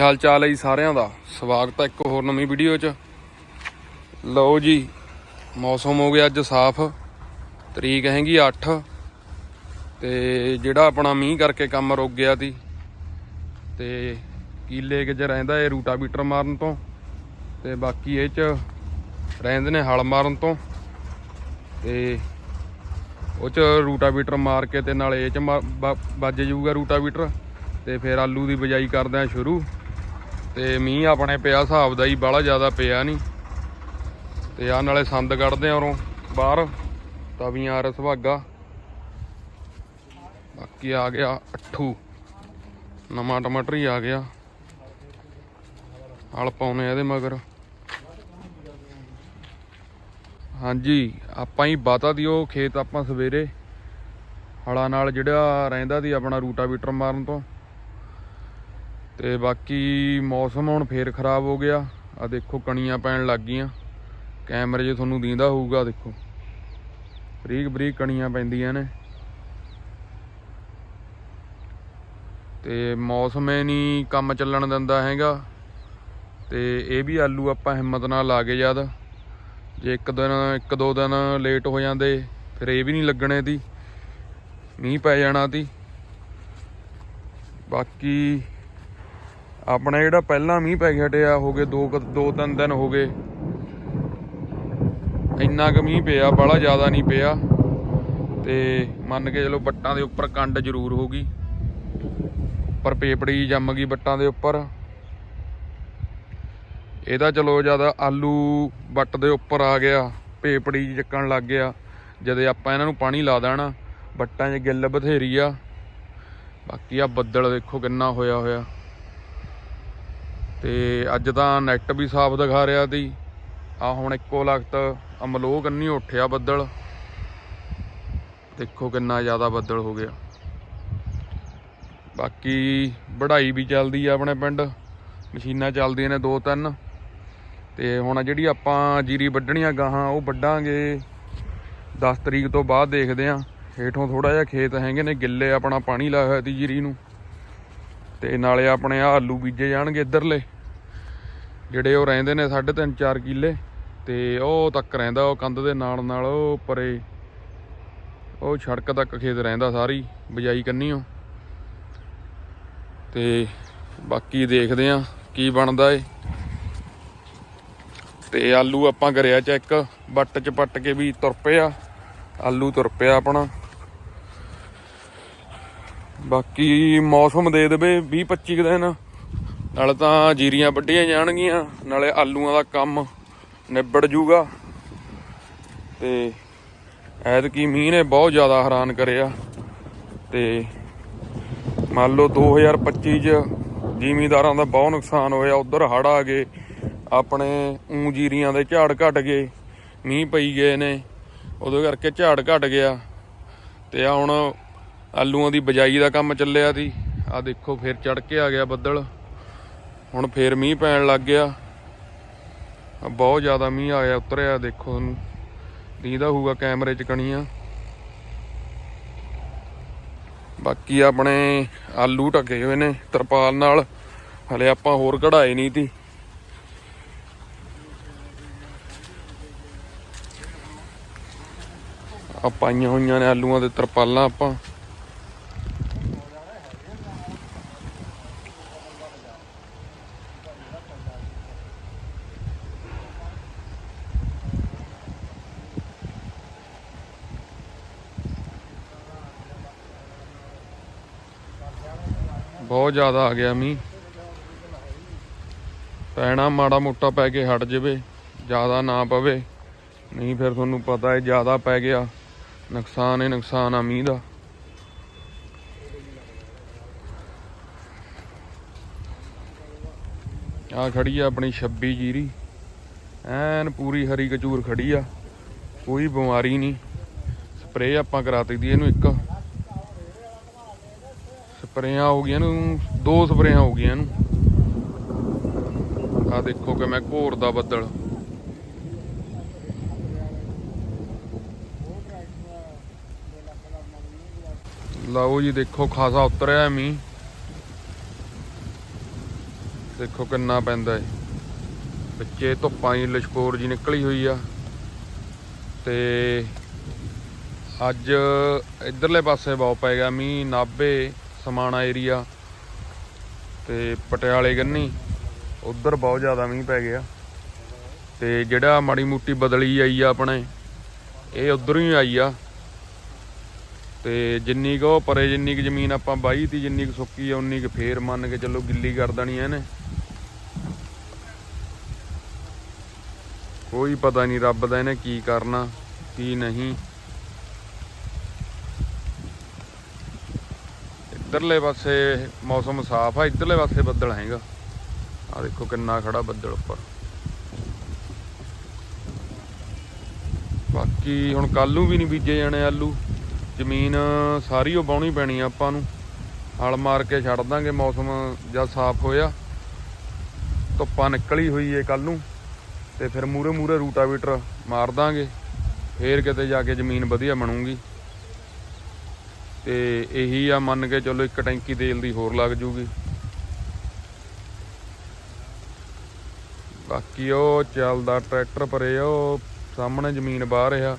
ਹਾਲ ਚਾਲ ਹੈ ਜੀ ਸਾਰਿਆਂ ਦਾ? ਸਵਾਗਤ ਹੈ ਇੱਕ ਹੋਰ ਨਵੀਂ ਵੀਡੀਓ 'ਚ। ਲਓ ਜੀ, ਮੌਸਮ ਹੋ ਗਿਆ ਅੱਜ ਸਾਫ਼। ਤਰੀਕ ਹੈਗੀ 8 ਤੇ ਜਿਹੜਾ ਆਪਣਾ ਮੀਂਹ ਕਰਕੇ ਕੰਮ ਰੁਕ ਗਿਆ ਸੀ। ਤੇ ਕੀਲੇ ਕਿ ਚ ਰਹਿੰਦਾ ਇਹ ਰੂਟਾਵੀਟਰ ਮਾਰਨ ਤੋਂ। ਤੇ ਬਾਕੀ ਇਹ ਚ ਰਹਿੰਦੇ ਨੇ ਹਲ ਮਾਰਨ ਤੋਂ। ਤੇ ਉਹ ਚ ਰੂਟਾਵੀਟਰ ਮਾਰ ਕੇ ਤੇ ਨਾਲ ਇਹ ਚ ਮਾ- ਬ- ਵੱਜ ਜਾਊਗਾ ਰੂਟਾਵੀਟਰ। ਤੇ ਫਿਰ ਆਲੂ ਦੀ ਬਿਜਾਈ ਕਰਦੇ ਆ ਸ਼ੁਰੂ। ਤੇ ਮੀਂਹ ਆਪਣੇ ਪਿਆ, ਹਿਸਾਬ ਦਾ ਹੀ ਬਾਹਲਾ ਜ਼ਿਆਦਾ ਪਿਆ ਨਹੀਂ ਤੇ ਆ ਨਾਲੇ ਸੰਦ ਕੱਢਦੇ ਆ ਉਰੋਂ ਬਾਹਰ ਤਵੀਆਂ ਆ ਸੁਹਾਗਾ ਬਾਕੀ ਆ ਗਿਆ ਅੱਠੂ। ਨਵਾਂ ਟਮਾਟਰ ਹੀ ਆ ਗਿਆ। ਹਲ ਪਾਉਨੇ ਆ ਇਹਦੇ ਮਗਰ। ਹਾਂਜੀ, ਆਪਾਂ ਹੀ ਬਾਤਾ ਦੀ, ਉਹ ਖੇਤ ਆਪਾਂ ਸਵੇਰੇ ਹਲਾਂ ਨਾਲ ਜਿਹੜਾ ਰਹਿੰਦਾ ਸੀ ਆਪਣਾ ਰੂਟਾਵੀਟਰ ਮਾਰਨ ਤੋਂ। ਤੇ ਬਾਕੀ ਮੌਸਮ ਹੁਣ ਫੇਰ ਖਰਾਬ ਹੋ ਗਿਆ। ਆ ਦੇਖੋ ਕਣੀਆਂ ਪੈਣ ਲੱਗ ਗਈਆਂ। ਕੈਮਰੇ 'ਚ ਤੁਹਾਨੂੰ ਦੀਂਦਾ ਹੋਊਗਾ ਦੇਖੋ। ਬਰੀਕ ਬਰੀਕ ਕਣੀਆਂ ਪੈਂਦੀਆਂ ਨੇ। ਤੇ ਮੌਸਮ ਇਹ ਨਹੀਂ ਕੰਮ ਚੱਲਣ ਦਿੰਦਾ ਹੈਗਾ। ਤੇ ਇਹ ਵੀ ਆਲੂ ਆਪਾਂ ਹਿੰਮਤ ਨਾਲ ਲਾ ਕੇ ਜਦ। ਜੇ ਇੱਕ ਦਿਨ, ਇੱਕ ਦੋ ਦਿਨ ਲੇਟ ਹੋ ਜਾਂਦੇ, ਫਿਰ ਇਹ ਵੀ ਨਹੀਂ ਲੱਗਣੇ ਦੀ ਮੀਂਹ ਪੈ ਜਾਣਾ ਤੀ। ਬਾਕੀ ਆਪਣਾ ਜਿਹੜਾ ਪਹਿਲਾਂ ਮੀਂਹ ਪੈ ਕੇ ਹਟਿਆ ਹੋ ਗਏ ਦੋ ਕੁ- ਦੋ ਤਿੰਨ ਦਿਨ ਹੋ ਗਏ। ਇੰਨਾ ਕੁ ਮੀਂਹ ਪਿਆ, ਬਾਹਲਾ ਜ਼ਿਆਦਾ ਨਹੀਂ ਪਿਆ। ਤੇ ਮੰਨ ਕੇ ਚਲੋ ਬੱਟਾਂ ਦੇ ਉੱਪਰ ਕੰਡ ਜ਼ਰੂਰ ਹੋ ਗਈ। ਪਰ ਪੇਪੜੀ ਜੰਮ ਗਈ ਬੱਟਾਂ ਦੇ ਉੱਪਰ। ਇਹਦਾ ਚਲੋ ਜ਼ਿਆਦਾ ਆਲੂ ਬੱਟ ਦੇ ਉੱਪਰ ਆ ਗਿਆ, ਪੇਪੜੀ ਜਿਹੀ ਚੱਕਣ ਲੱਗ ਗਿਆ। ਜਦੇ ਆਪਾਂ ਇਹਨਾਂ ਨੂੰ ਪਾਣੀ ਲਾ ਦੇਣਾ, ਬੱਟਾਂ 'ਚ ਗਿੱਲ ਬਥੇਰੀ ਆ। ਬਾਕੀ ਆ ਬੱਦਲ ਦੇਖੋ ਕਿੰਨਾ ਹੋਇਆ ਹੋਇਆ। ਤੇ ਅੱਜ ਤਾਂ ਨੈਟ ਵੀ ਸਾਫ਼ ਦਿਖਾ ਰਿਹਾ ਸੀ। ਆ ਹੁਣ ਇੱਕੋ ਲਖਤ ਅਮਲੋਹ ਕੰਨੀ ਉੱਠਿਆ ਬੱਦਲ। ਦੇਖੋ ਕਿੰਨਾ ਜ਼ਿਆਦਾ ਬੱਦਲ ਹੋ ਗਿਆ। ਬਾਕੀ ਵਢਾਈ ਵੀ ਚੱਲਦੀ ਆ ਆਪਣੇ ਪਿੰਡ। ਮਸ਼ੀਨਾਂ ਚੱਲਦੀਆਂ ਨੇ ਦੋ ਤਿੰਨ। ਤੇ ਹੁਣ ਜਿਹੜੀ ਆਪਾਂ ਜੀਰੀ ਵੱਢਣੀਆਂ ਗਾਹਾਂ, ਉਹ ਵੱਢਾਂਗੇ। 10 ਤਰੀਕ ਤੋਂ ਬਾਅਦ ਦੇਖਦੇ ਆਂ। ਹੇਠੋਂ ਥੋੜਾ ਜਿਹਾ ਖੇਤ ਹੈਗੇ ਨੇ ਗਿੱਲੇ, ਆਪਣਾ ਪਾਣੀ ਲਾਇਆ ਹੋਇਆ ਤੀ ਜੀਰੀ ਨੂੰ। ਤੇ ਨਾਲੇ ਆਪਣੇ ਆਹ ਆਲੂ ਬੀਜੇ ਜਾਣਗੇ ਇੱਧਰਲੇ। ਜਿਹੜੇ ਉਹ ਰਹਿੰਦੇ ਨੇ 3.5 4 ਕਿੱਲੇ, ਤੇ ਉਹ ਤੱਕ ਰਹਿੰਦਾ ਉਹ ਕੰਧ ਦੇ ਨਾਲ ਨਾਲ, ਉਹ ਪਰੇ ਉਹ ਸੜਕ ਤੱਕ ਖੇਤ ਰਹਿੰਦਾ ਸਾਰੀ, ਬਿਜਾਈ ਉਹ ਤੇ ਬਾਕੀ ਦੇਖਦੇ ਆਂ ਕੀ ਬਣਦਾ ਏ। ਤੇ ਆਲੂ ਆਪਾਂ ਕਰਿਆ ਚੈੱਕ ਬੱਟ ਚ ਪੱਟ ਕੇ ਵੀ ਤੁਰ ਪਿਆ ਆਲੂ ਤੁਰ ਪਿਆ ਆਪਣਾ। ਬਾਕੀ ਮੌਸਮ ਦੇ ਦੇਵੇ 20 25 ਦਿਨ। ਨਾਲੇ ਤਾਂ ਜੀਰੀਆਂ ਵੱਢੀਆਂ ਜਾਣਗੀਆਂ, ਨਾਲੇ ਆਲੂਆਂ ਦਾ ਕੰਮ ਨਿਬੜ ਜੂਗਾ। ਤੇ ਐਤਕੀ ਮੀਂਹ ਨੇ ਬਹੁਤ ਜ਼ਿਆਦਾ ਹੈਰਾਨ ਕਰਿਆ। ਤੇ ਮੰਨ ਲਓ 2025 ਚ ਜ਼ਿਮੀਂਦਾਰਾਂ ਦਾ ਬਹੁਤ ਨੁਕਸਾਨ ਹੋਇਆ। ਉਧਰ ਹੜ ਆ ਗਏ, ਆਪਣੇ ਊਂ ਜੀਰੀਆਂ ਦੇ ਝਾੜ ਘਟ ਗਏ, ਮੀਂਹ ਪਈ ਗਏ ਨੇ। ਉਹਦੇ ਕਰਕੇ ਝਾੜ ਘਟ ਗਿਆ। ਤੇ ਆ ਹੁਣ ਆਲੂਆਂ ਦੀ ਬਜਾਈ ਦਾ ਕੰਮ ਚੱਲਿਆ ਸੀ। ਆ ਦੇਖੋ, ਫਿਰ ਚੜ ਕੇ ਆ ਗਿਆ ਬੱਦਲ। ਹੁਣ ਫੇਰ ਮੀਂਹ ਪੈਣ ਲੱਗ ਗਿਆ। ਬਹੁਤ ਜ਼ਿਆਦਾ ਮੀਂਹ ਆਇਆ, ਉਤਰਿਆ ਦੇਖੋ ਤੁਹਾਨੂੰ। ਦੀਦਾ ਹੋਊਗਾ ਕੈਮਰੇ 'ਚ ਕਣੀਆਂ। ਬਾਕੀ ਆਪਣੇ ਆਲੂ ਢਕੇ ਹੋਏ ਨੇ ਤਰਪਾਲ ਨਾਲ। ਹਲੇ ਆਪਾਂ ਹੋਰ ਕਢਾਏ ਨਹੀਂ ਤੀ ਆ ਪਾਈਆਂ ਹੋਈਆਂ ਨੇ ਆਲੂਆਂ ਦੇ ਤਰਪਾਲਾਂ ਆਪਾਂ। ਬਹੁਤ ਜ਼ਿਆਦਾ ਆ ਗਿਆ ਮੀਂਹ। ਪੈਣਾ ਮਾੜਾ ਮੋਟਾ ਪੈ ਕੇ ਹਟ ਜਾਵੇ, ਜ਼ਿਆਦਾ ਨਾ ਪਵੇ। ਨਹੀਂ ਫਿਰ ਤੁਹਾਨੂੰ ਪਤਾ ਹੈ ਜ਼ਿਆਦਾ ਪੈ ਗਿਆ, ਨੁਕਸਾਨ ਹੀ ਨੁਕਸਾਨ ਆ ਮੀਂਹ ਦਾ। ਆ ਖੜੀ ਆ ਆਪਣੀ 26 ਜੀਰੀ। ਐਨ ਪੂਰੀ ਹਰੀ ਕਚੂਰ ਖੜੀ ਆ, ਕੋਈ ਬਿਮਾਰੀ ਨਹੀਂ। ਸਪਰੇਅ ਆਪਾਂ ਕਰਾ ਦੀ ਇਹਨੂੰ ਇੱਕ। ਸਪਰੇਆਂ ਹੋ ਗਈਆਂ ਨੂੰ, ਦੋ ਸਪਰੇਆਂ ਹੋ ਗਈਆਂ ਇਹਨੂੰ ਆ ਦੇਖੋ ਕਿ ਮੈਂ ਘੋਰ ਦਾ ਬੱਦਲ। ਲਓ ਜੀ, ਦੇਖੋ ਖਾਸਾ ਉਤਰਿਆ ਮੀ ਦੇਖੋ ਕਿੰਨਾ ਪੈਂਦਾ ਏ ਵਿੱਚੇ ਧੁੱਪਾਂ ਦੀ ਲਸ਼ਕੋਰ ਜੀ ਨਿਕਲੀ ਹੋਈ ਆ। ਤੇ ਅੱਜ ਇਧਰਲੇ ਪਾਸੇ ਬਹੁਤ ਪੈ ਗਿਆ ਮੀ ਨਾਭੇ। ਸਮਾਣਾ ਏਰੀਆ ਤੇ ਪਟਿਆਲੇ ਗੰਨੀ, ਉਧਰ ਬਹੁਤ ਜ਼ਿਆਦਾ ਮੀਂਹ ਪੈ ਗਿਆ। ਤੇ ਜਿਹੜਾ ਮਾੜੀ ਮੂਟੀ ਬਦਲੀ ਆਈ ਆ ਆਪਣੇ, ਇਹ ਉਧਰ ਹੀ ਆਈ ਆ। ਤੇ ਜਿੰਨੀ ਕੁ ਉਹ ਪਰੇ ਜਿੰਨੀ ਕੁ ਜ਼ਮੀਨ ਆਪਾਂ ਬਾਈ ਤੀ, ਜਿੰਨੀ ਕੁ ਸੁੱਕੀ ਆ, ਉਨੀ ਕੁ ਫੇਰ ਮੰਨ ਕੇ ਚੱਲੋ ਗਿੱਲੀ ਕਰ ਦੇਣੀ ਐ ਇਹਨੇ। ਕੋਈ ਪਤਾ ਨਹੀਂ ਰੱਬ ਦਾ ਇਹਨੇ ਕੀ ਕਰਨਾ, ਕੀ ਨਹੀਂ। ਇੱਧਰਲੇ ਪਾਸੇ ਮੌਸਮ ਸਾਫ਼ ਆ, ਇੱਧਰਲੇ ਪਾਸੇ ਬੱਦਲ ਹੈਗਾ। ਆ ਦੇਖੋ ਕਿੰਨਾ ਖੜਾ ਬੱਦਲ ਉੱਪਰ। ਬਾਕੀ ਹੁਣ ਕੱਲ ਨੂੰ ਵੀ ਨਹੀਂ ਬੀਜੇ ਜਾਣੇ ਆਲੂ। ਜ਼ਮੀਨ ਸਾਰੀ ਉਹ ਬਾਉਣੀ ਪੈਣੀ ਆ ਆਪਾਂ ਨੂੰ। ਹਲ ਮਾਰ ਕੇ ਛੱਡ ਦਾਂਗੇ ਮੌਸਮ ਜਦ ਸਾਫ਼ ਹੋਇਆ। ਧੁੱਪਾਂ ਨਿਕਲੀ ਹੋਈ ਏ ਕੱਲ ਨੂੰ। ਤੇ ਫਿਰ ਮੂਰੇ ਮੂਰੇ ਰੂਟਾਵੀਟਰ ਮਾਰ ਦਾਂਗੇ। ਫੇਰ ਕਿਤੇ ਜਾ ਕੇ ਜ਼ਮੀਨ ਵਧੀਆ ਬਣੂਗੀ। ਤੇ ਇਹੀ ਆ ਮੰਨ ਕੇ ਚਲੋ ਇੱਕ ਟੈਂਕੀ ਤੇਲ ਦੀ ਹੋਰ ਲੱਗ ਜੂਗੀ। ਬਾਕੀ ਉਹ ਚੱਲਦਾ ਟਰੈਕਟਰ ਪਰੇ, ਉਹ ਸਾਹਮਣੇ ਜ਼ਮੀਨ ਬਾਹਰ ਆ।